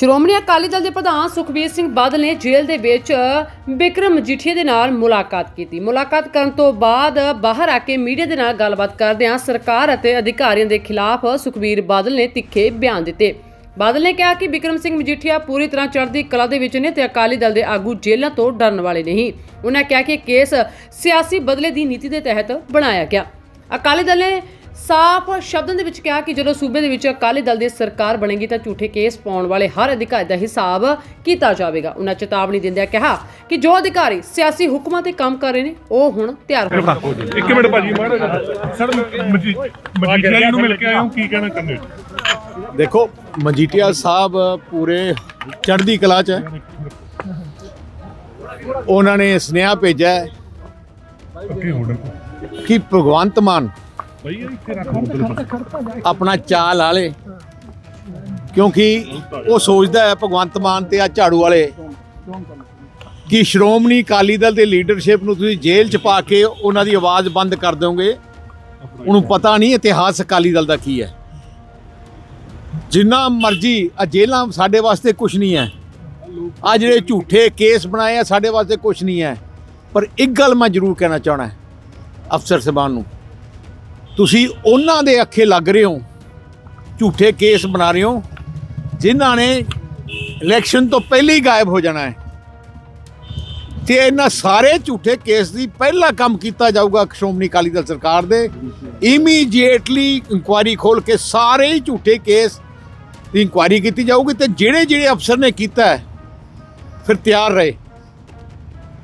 ਸ਼੍ਰੋਮਣੀ ਅਕਾਲੀ ਦਲ ਦੇ ਪ੍ਰਧਾਨ ਸੁਖਬੀਰ ਸਿੰਘ ਬਾਦਲ ਨੇ ਜੇਲ੍ਹ ਦੇ ਵਿੱਚ ਬਿਕਰਮ ਮਜੀਠੀਆ ਦੇ ਨਾਲ ਮੁਲਾਕਾਤ ਕੀਤੀ। ਮੁਲਾਕਾਤ ਕਰਨ ਤੋਂ ਬਾਅਦ ਬਾਹਰ ਆ ਕੇ ਮੀਡੀਆ ਦੇ ਨਾਲ ਗੱਲਬਾਤ ਕਰਦਿਆਂ ਸਰਕਾਰ ਅਤੇ ਅਧਿਕਾਰੀਆਂ ਦੇ ਖਿਲਾਫ ਸੁਖਬੀਰ ਬਾਦਲ ਨੇ ਤਿੱਖੇ ਬਿਆਨ ਦਿੱਤੇ। ਬਾਦਲ ਨੇ ਕਿਹਾ ਕਿ ਬਿਕਰਮ ਸਿੰਘ ਮਜੀਠੀਆ ਪੂਰੀ ਤਰ੍ਹਾਂ ਚੜ੍ਹਦੀ ਕਲਾ ਦੇ ਵਿੱਚ ਨੇ ਤੇ ਅਕਾਲੀ ਦਲ ਦੇ ਆਗੂ ਜੇਲ੍ਹਾਂ ਤੋਂ ਡਰਨ ਵਾਲੇ ਨਹੀਂ। ਉਹਨਾਂ ਕਿਹਾ ਕਿ ਕੇਸ ਸਿਆਸੀ ਬਦਲੇ ਦੀ ਨੀਤੀ ਦੇ ਤਹਿਤ ਬਣਾਇਆ ਗਿਆ। ਅਕਾਲੀ ਦਲ ਨੇ ਸਾਫ਼ ਸ਼ਬਦਾਂ ਦੇ ਵਿੱਚ ਕਿਹਾ ਕਿ ਜਦੋਂ ਸੂਬੇ ਦੇ ਵਿੱਚ ਅਕਾਲੀ ਦਲ ਦੀ ਸਰਕਾਰ ਬਣੇਗੀ ਤਾਂ ਝੂਠੇ ਕੇਸ ਪਾਉਣ ਵਾਲੇ ਹਰ ਅਧਿਕਾਰੀ ਦਾ ਹਿਸਾਬ ਕੀਤਾ ਜਾਵੇਗਾ। ਉਹਨਾਂ ਚੇਤਾਵਨੀ ਦਿੰਦਿਆਂ ਕਿਹਾ ਕਿ ਜੋ ਅਧਿਕਾਰੀ ਸਿਆਸੀ ਹੁਕਮਾਂ ਤੇ ਕੰਮ ਕਰ ਰਹੇ ਨੇ ਉਹ ਹੁਣ ਤਿਆਰ ਹੋ ਇੱਕ ਮਿੰਟ ਭਾਜੀ। ਸਰ ਮਜੀ- ਮਜੀਠੀਆ ਜੀ ਨੂੰ ਮਿਲ ਕੇ ਆਇਆ ਹਾਂ ਕੀ ਕਹਿਣਾ ਚਾਹੁੰਦੇ ਦੇਖੋ ਮਜੀਠੀਆ ਸਾਹਿਬ ਪੂਰੇ ਚੜ੍ਹਦੀ ਕਲਾ 'ਚ ਹੈ। ਉਹਨਾਂ ਨੇ ਸੁਨੇਹਾ ਭੇਜਿਆ ਕਿ ਭਗਵੰਤ ਮਾਨ ਭਾਈ ਇੱਥੇ ਰੱਖ ਆਪਣਾ ਚਾਲ ਲਾ ਲੇ। ਕਿਉਂਕਿ ਉਹ ਸੋਚਦਾ ਹੈ ਭਗਵੰਤ ਮਾਨ ਤੇ ਆ ਝਾੜੂ ਵਾਲੇ। ਕਿ ਸ਼੍ਰੋਮਣੀ ਅਕਾਲੀ ਦਲ ਦੇ ਲੀਡਰਸ਼ਿਪ ਨੂੰ ਤੁਸੀਂ ਜੇਲ੍ਹ 'ਚ ਪਾ ਕੇ ਉਹਨਾਂ ਦੀ ਆਵਾਜ਼ ਬੰਦ ਕਰ ਦਿਓਗੇ। ਉਹਨੂੰ ਪਤਾ ਨਹੀਂ ਇਤਿਹਾਸ ਅਕਾਲੀ ਦਲ ਦਾ ਕੀ ਹੈ। ਜਿੰਨਾ ਮਰਜ਼ੀ ਆ ਜੇਲ੍ਹਾਂ ਸਾਡੇ ਵਾਸਤੇ ਕੁਝ ਨਹੀਂ ਹੈ। ਆ ਜਿਹੜੇ ਝੂਠੇ ਕੇਸ ਬਣਾਏ ਆ ਸਾਡੇ ਵਾਸਤੇ ਕੁਝ ਨਹੀਂ ਹੈ। ਪਰ ਇੱਕ ਗੱਲ ਮੈਂ ਜ਼ਰੂਰ ਕਹਿਣਾ ਚਾਹਣਾ ਅਫਸਰ ਸਾਹਿਬਾਨ ਨੂੰ। ਤੁਸੀਂ ਉਹਨਾਂ ਦੇ ਅੱਖੇ ਲੱਗ ਰਹੇ ਹੋ, ਝੂਠੇ ਕੇਸ ਬਣਾ ਰਹੇ ਹੋ, ਜਿਨ੍ਹਾਂ ਨੇ ਇਲੈਕਸ਼ਨ ਤੋਂ ਪਹਿਲਾਂ ਹੀ ਗਾਇਬ ਹੋ ਜਾਣਾ ਹੈ। ਤੇ ਇਹਨਾਂ ਸਾਰੇ ਝੂਠੇ ਕੇਸ ਦੀ ਪਹਿਲਾ ਕੰਮ ਕੀਤਾ ਜਾਊਗਾ ਸ਼੍ਰੋਮਣੀ ਅਕਾਲੀ ਦਲ ਸਰਕਾਰ ਦੇ। ਇਮੀਡੀਏਟਲੀ ਇਨਕੁਆਇਰੀ ਖੋਲ ਕੇ ਸਾਰੇ ਹੀ ਝੂਠੇ ਕੇਸ ਦੀ ਇਨਕੁਆਇਰੀ ਕੀਤੀ ਜਾਊਗੀ ਤੇ ਜਿਹੜੇ ਜਿਹੜੇ ਅਫਸਰ ਨੇ ਕੀਤਾ ਫਿਰ ਤਿਆਰ ਰਹੇ।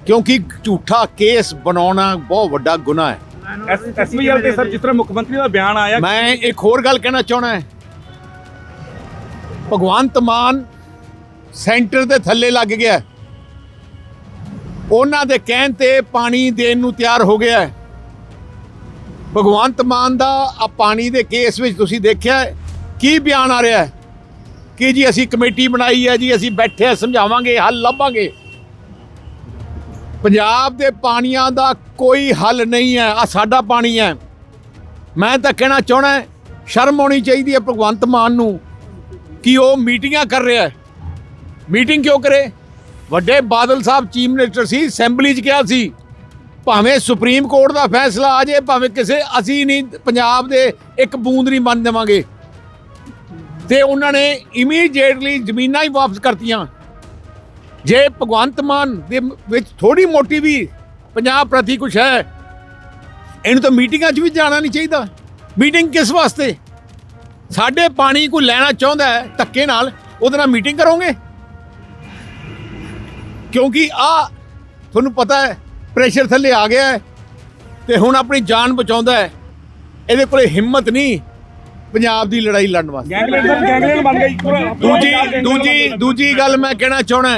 ਕਿਉਂਕਿ ਝੂਠਾ ਕੇਸ ਬਣਾਉਣਾ ਬਹੁਤ ਵੱਡਾ ਗੁਨਾਹ ਹੈ। ਐਸਪੀਐਲ ਤੇ ਸਰ ਜਿਸ ਤਰ੍ਹਾਂ ਮੁੱਖ ਮੰਤਰੀ ਦਾ ਬਿਆਨ ਆਇਆ ਮੈਂ ਇੱਕ ਹੋਰ ਗੱਲ ਕਹਿਣਾ ਚਾਹਣਾ ਹੈ। ਭਗਵੰਤ ਮਾਨ ਸੈਂਟਰ ਦੇ ਥੱਲੇ ਲੱਗ ਗਿਆ ਉਹਨਾਂ ਦੇ ਕਹਿਣ ਤੇ ਪਾਣੀ ਦੇਣ ਨੂੰ ਤਿਆਰ ਹੋ ਗਿਆ ਹੈ। ਭਗਵੰਤ ਮਾਨ ਦਾ ਆ ਪਾਣੀ ਦੇ ਕੇਸ ਵਿੱਚ ਤੁਸੀਂ ਦੇਖਿਆ ਕੀ ਬਿਆਨ ਆ ਰਿਹਾ ਹੈ? ਕਿ ਜੀ ਅਸੀਂ ਕਮੇਟੀ ਬਣਾਈ ਹੈ ਜੀ ਅਸੀਂ ਬੈਠੇ ਹਾਂ, ਸਮਝਾਵਾਂਗੇ ਹੱਲ ਲੱਭਾਂਗੇ। ਪੰਜਾਬ ਦੇ ਪਾਣੀਆਂ ਦਾ ਕੋਈ ਹੱਲ ਨਹੀਂ ਹੈ ਆ ਸਾਡਾ ਪਾਣੀ ਹੈ। ਮੈਂ ਤਾਂ ਕਹਿਣਾ ਚਾਹਣਾ ਸ਼ਰਮ ਆਉਣੀ ਚਾਹੀਦੀ ਹੈ ਭਗਵੰਤ ਮਾਨ ਨੂੰ ਕਿ ਉਹ ਮੀਟਿੰਗਾਂ ਕਰ ਰਿਹਾ ਹੈ। ਮੀਟਿੰਗ ਕਿਉਂ ਕਰੇ? ਵੱਡੇ ਬਾਦਲ ਸਾਹਿਬ ਚੀਫ ਮਿਨਿਸਟਰ ਸੀ, ਅਸੈਂਬਲੀ 'ਚ ਕਿਹਾ ਸੀ, ਭਾਵੇਂ ਸੁਪਰੀਮ ਕੋਰਟ ਦਾ ਫੈਸਲਾ ਆ ਜਾਏ, ਭਾਵੇਂ ਕਿਸੇ, ਅਸੀਂ ਨਹੀਂ, ਪੰਜਾਬ ਦੇ ਇੱਕ ਬੂੰਦ ਨਹੀਂ ਮੰਨ ਦੇਵਾਂਗੇ। ਤੇ ਉਹਨਾਂ ਨੇ ਇਮੀਡੀਏਟਲੀ ਜ਼ਮੀਨਾਂ ਹੀ ਵਾਪਸ ਕਰਤੀਆਂ। ਜੇ ਭਗਵੰਤ ਮਾਨ ਦੇ ਵਿੱਚ ਥੋੜੀ ਮੋਟੀ ਵੀ ਪੰਜਾਬ ਪ੍ਰਤੀ ਕੁਛ ਹੈ ਇਹਨੂੰ ਤਾਂ ਮੀਟਿੰਗਾਂ 'ਚ ਵੀ ਜਾਣਾ ਨਹੀਂ ਚਾਹੀਦਾ। ਮੀਟਿੰਗ ਕਿਸ ਵਾਸਤੇ? ਸਾਡੇ ਪਾਣੀ ਕੋਈ ਲੈਣਾ ਚਾਹੁੰਦਾ ਹੈ ਧੱਕੇ ਨਾਲ ਉਹਦੇ ਨਾਲ ਮੀਟਿੰਗ ਕਰੋਗੇ? ਕਿਉਂਕਿ ਆ ਤੁਹਾਨੂੰ ਪਤਾ ਹੈ ਪ੍ਰੈਸ਼ਰ ਥੱਲੇ ਆ ਗਿਆ ਹੈ ਤੇ ਹੁਣ ਆਪਣੀ ਜਾਨ ਬਚਾਉਂਦਾ ਹੈ। ਇਹਦੇ ਕੋਲੇ ਹਿੰਮਤ ਨਹੀਂ ਪੰਜਾਬ ਦੀ ਲੜਾਈ ਲੜਨ ਵਾਸਤੇ। ਦੂਜੀ ਦੂਜੀ ਦੂਜੀ ਗੱਲ ਮੈਂ ਕਹਿਣਾ ਚਾਹਣਾ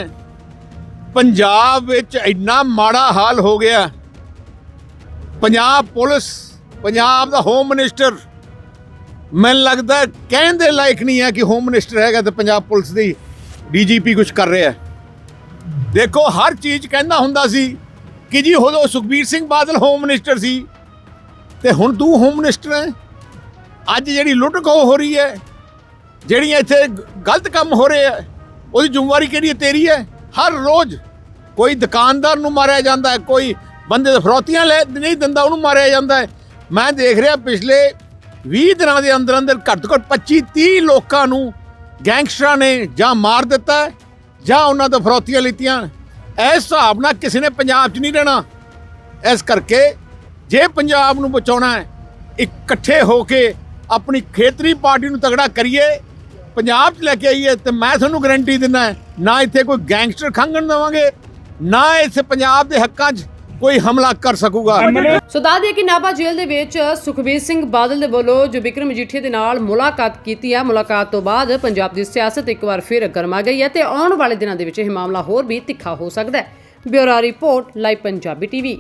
ਪੰਜਾਬ ਵਿੱਚ ਇੰਨਾ ਮਾੜਾ ਹਾਲ ਹੋ ਗਿਆ। ਪੰਜਾਬ ਪੁਲਿਸ, ਪੰਜਾਬ ਦਾ ਹੋਮ ਮਿਨਿਸਟਰ ਮੈਨੂੰ ਲੱਗਦਾ ਕਹਿਣ ਦੇ ਲਾਇਕ ਨਹੀਂ ਹੈ ਕਿ ਹੋਮ ਮਿਨਿਸਟਰ ਹੈਗਾ ਤੇ ਪੰਜਾਬ ਪੁਲਿਸ ਦੀ ਡੀਜੀਪੀ ਕੁਝ ਕਰ ਰਿਹਾ ਦੇਖੋ, ਹਰ ਚੀਜ਼ ਕਹਿੰਦਾ ਹੁੰਦਾ ਸੀ ਕਿ ਜੀ ਉਦੋਂ ਸੁਖਬੀਰ ਸਿੰਘ ਬਾਦਲ ਹੋਮ ਮਿਨਿਸਟਰ ਸੀ ਤੇ ਹੁਣ ਤੂੰ ਹੋਮ ਮਿਨਿਸਟਰ ਹੈ। ਅੱਜ ਜਿਹੜੀ ਲੁੱਟ ਖੋਹ ਹੋ ਰਹੀ ਹੈ, ਜਿਹੜੀਆਂ ਇੱਥੇ ਗਲਤ ਕੰਮ ਹੋ ਰਹੇ ਆ ਉਹਦੀ ਜ਼ਿੰਮੇਵਾਰੀ ਕਿਹੜੀ ਤੇਰੀ ਹੈ। ਹਰ ਰੋਜ਼ ਕੋਈ ਦੁਕਾਨਦਾਰ ਨੂੰ ਮਾਰਿਆ ਜਾਂਦਾ ਹੈ, ਕੋਈ ਬੰਦੇ ਦੇ ਫਰੋਤੀਆਂ ਲੈ ਨਹੀਂ ਦਿੰਦਾ, ਉਹਨੂੰ ਮਾਰਿਆ ਜਾਂਦਾ ਹੈ। ਮੈਂ ਦੇਖ ਰਿਹਾ ਪਿਛਲੇ 20 ਦਿਨਾਂ ਦੇ ਅੰਦਰ ਅੰਦਰ ਘੱਟ ਤੋਂ ਘੱਟ 25 30 ਲੋਕਾਂ ਨੂੰ ਗੈਂਗਸਟਰਾਂ ਨੇ ਜਾਂ ਮਾਰ ਦਿੱਤਾ ਜਾਂ ਉਹਨਾਂ ਤੋਂ ਫਰੋਤੀਆਂ ਲਿੱਤੀਆਂ। ਇਸ ਹਿਸਾਬ ਨਾਲ ਕਿਸੇ ਨੇ ਪੰਜਾਬ 'ਚ ਨਹੀਂ ਰਹਿਣਾ। ਇਸ ਕਰਕੇ ਜੇ ਪੰਜਾਬ ਨੂੰ ਬਚਾਉਣਾ ਹੈ, ਇਕੱਠੇ ਹੋ ਕੇ ਆਪਣੀ ਖੇਤਰੀ ਪਾਰਟੀ ਨੂੰ ਤਗੜਾ ਕਰੀਏ ਪੰਜਾਬ 'ਚ ਲੈ ਕੇ ਆਈਏ ਤੇ ਮੈਂ ਤੁਹਾਨੂੰ ਗਾਰੰਟੀ ਦਿੰਦਾ ਹੈ, ਨਾ ਇੱਥੇ ਕੋਈ ਗੈਂਗਸਟਰ ਖੰਗਣ ਦੇਵਾਂਗੇ ਨਾ ਇਸ ਪੰਜਾਬ ਦੇ ਹੱਕਾਂ 'ਚ ਕੋਈ ਹਮਲਾ ਕਰ ਸਕੂਗਾ। ਸੋ ਦੱਸ ਦਈਏ ਕਿ ਨਾਭਾ ਜੇਲ੍ਹ ਦੇ ਵਿੱਚ ਸੁਖਬੀਰ ਸਿੰਘ ਬਾਦਲ ਦੇ ਵੱਲੋਂ ਜੋ ਬਿਕਰਮ ਮਜੀਠੀਆ ਦੇ ਨਾਲ ਮੁਲਾਕਾਤ ਕੀਤੀ ਹੈ ਮੁਲਾਕਾਤ ਤੋਂ ਬਾਅਦ ਪੰਜਾਬ ਦੀ ਸਿਆਸਤ ਇੱਕ ਵਾਰ ਫਿਰ ਗਰਮਾ ਗਈ ਹੈ ਤੇ ਆਉਣ ਵਾਲੇ ਦਿਨਾਂ ਦੇ ਵਿੱਚ ਇਹ ਮਾਮਲਾ ਹੋਰ ਵੀ ਤਿੱਖਾ ਹੋ ਸਕਦਾ ਹੈ। Bureau report live Punjabi TV.